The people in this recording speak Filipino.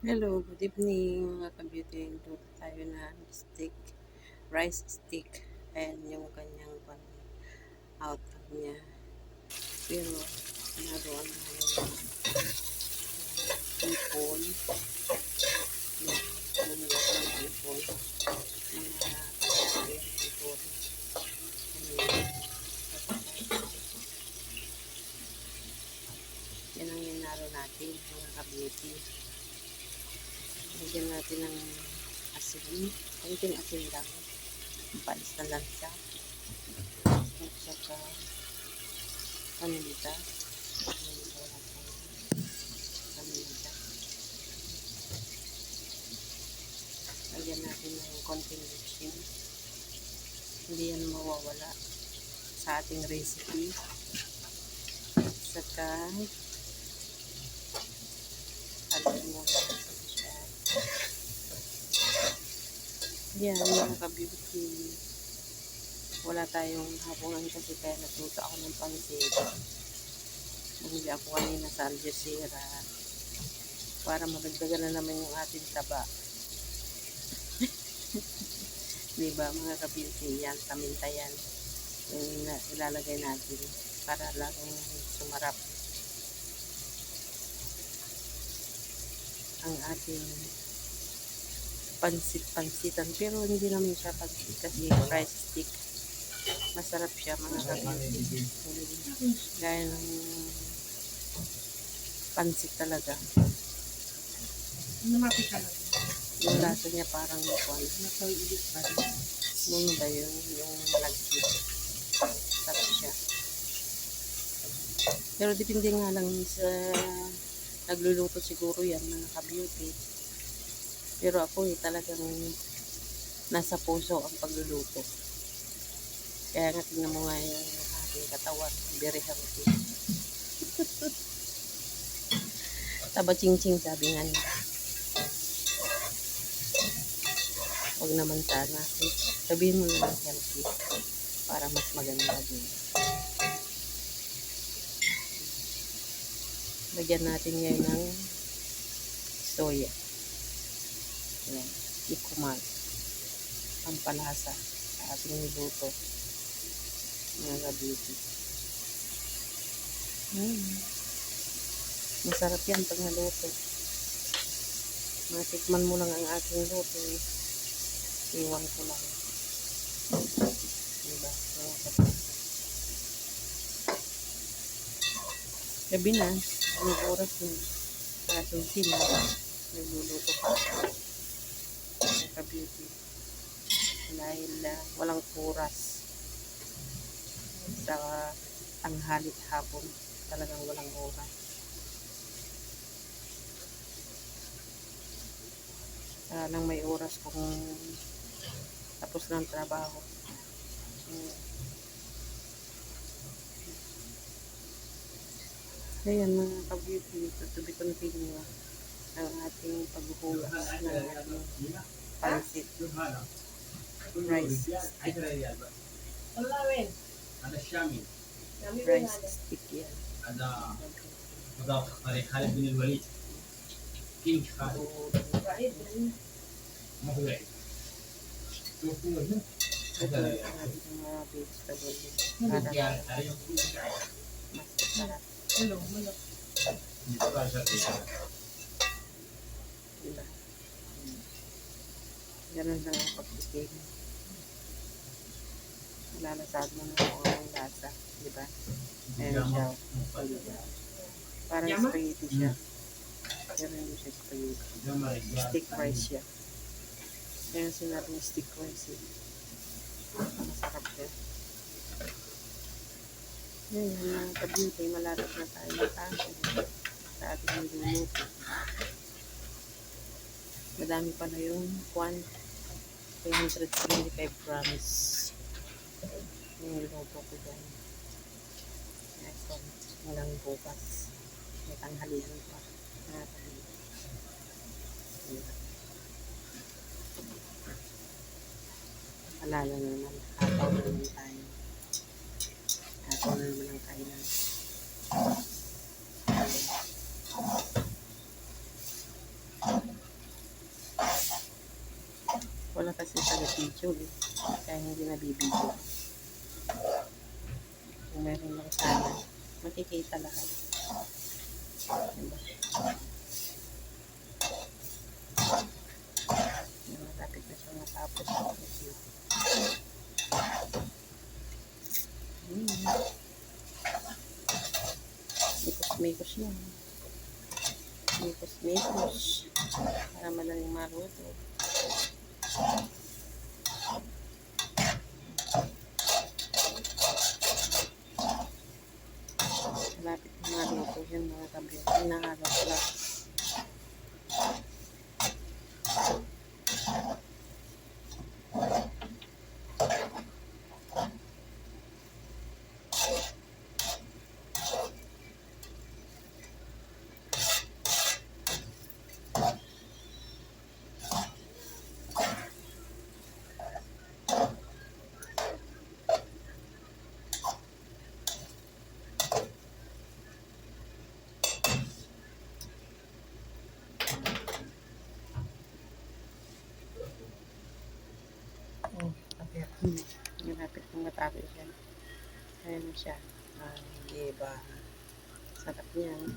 Hello, good evening mga ka-beauty. Luto tayo na steak, rice stick. Ayan yung kanyang outcome niya. Pero, naroon na yung ipon. Yan, bumulok ng ipon. Ipon. Yan ang ninaro natin mga ka-beauty. Lagyan natin ng asin. Kunting asin lang. Palis na lang siya. At saka paminta. Paminta natin. Paminta. Lagyan natin ng konting bitchin. Hindi yan mawawala sa ating recipe. At saka alam mo Yan, mga ka-beauty. Wala tayong hapungan kasi kaya natuto ako ng pansit. Bumili ako kanina sa Al Jazeera para madagdagan na naman yung ating taba. diba, mga ka-beauty? Yan, paminta yan. Yung ilalagay natin para lalong sumarap ang ating pansit-pansitan. Pero hindi naman siya pansit kasi rice stick. Masarap siya mga kapatid. Gaya ng pansit talaga. Yung lasa niya parang rin? Ano ba yun? Yung malagkit. Sarap siya. Pero depende nga lang sa nagluluto siguro yan mga ka-beauty. Pero ako eh talagang nasa puso ang pagluluto. Kaya nga tingnan mo nga yung aking katawan. Very healthy. Taba ching-ching sabi nga nila. Huwag naman sana. Sabihin mo na lang healthy para mas maganda din. Lagyan natin ngayon ng soya. Ayan. Ikumal. Pampalasa sa ating niluto. Mga beauty. Mm. Masarap yan pag naluto. Matikman mo lang ang ating luto. eh. Iwan ko lang. Diba? Gabi na. Anong oras? Alas 11 na. Nagluluto pa. Mga ka-beauty. Dahil ah, walang oras. Sa tanghalit hapon. Talagang walang oras. Salang may oras kung tapos ng trabaho. Mm. Ayan mga ka-beauty, be continue ang ating paghuhugas ng ating pansit rice stick. Wala rin. هذا الشامي Dami rin Rice nga. stick yan. هذا مضاف طريق خالد بن الوليد كينج خالد Right. ما هو بعيد Ito ang Ganun lang ang pagtikim. Lalasad mo na kung anong lasa. Diba? Ayan siya. Parang spaghetti siya. Pero hindi siya spaghetti. Stick rice siya. Kaya sinabi niya stick rice eh. Masarap siya. Yan, yung mga ka-beauty, malapit na tayo matapos sa ating niluluto. Madami pa na yung kwan. 375 grams. Yung niluto ko dyan. Ito, hanggang bukas. May tanghalian pa. Ayan. Alala na naman. Hataw na naman tayo. Hataw na naman ang kainan. Ayan. Wala video eh. Kaya hindi nabibigyo. Kung meron lang sana, makikita lahat. Diba? Malapit na siya matapos. Hmm. Mikos-mikos yan. Mikos-mikos. Para madaling maluto. Malapit na maluto yan mga kabiyot. Hinahalos lang. Hmm. Malapit na matapos yan. Ayan siya. Ah, diba? Sarap niyan.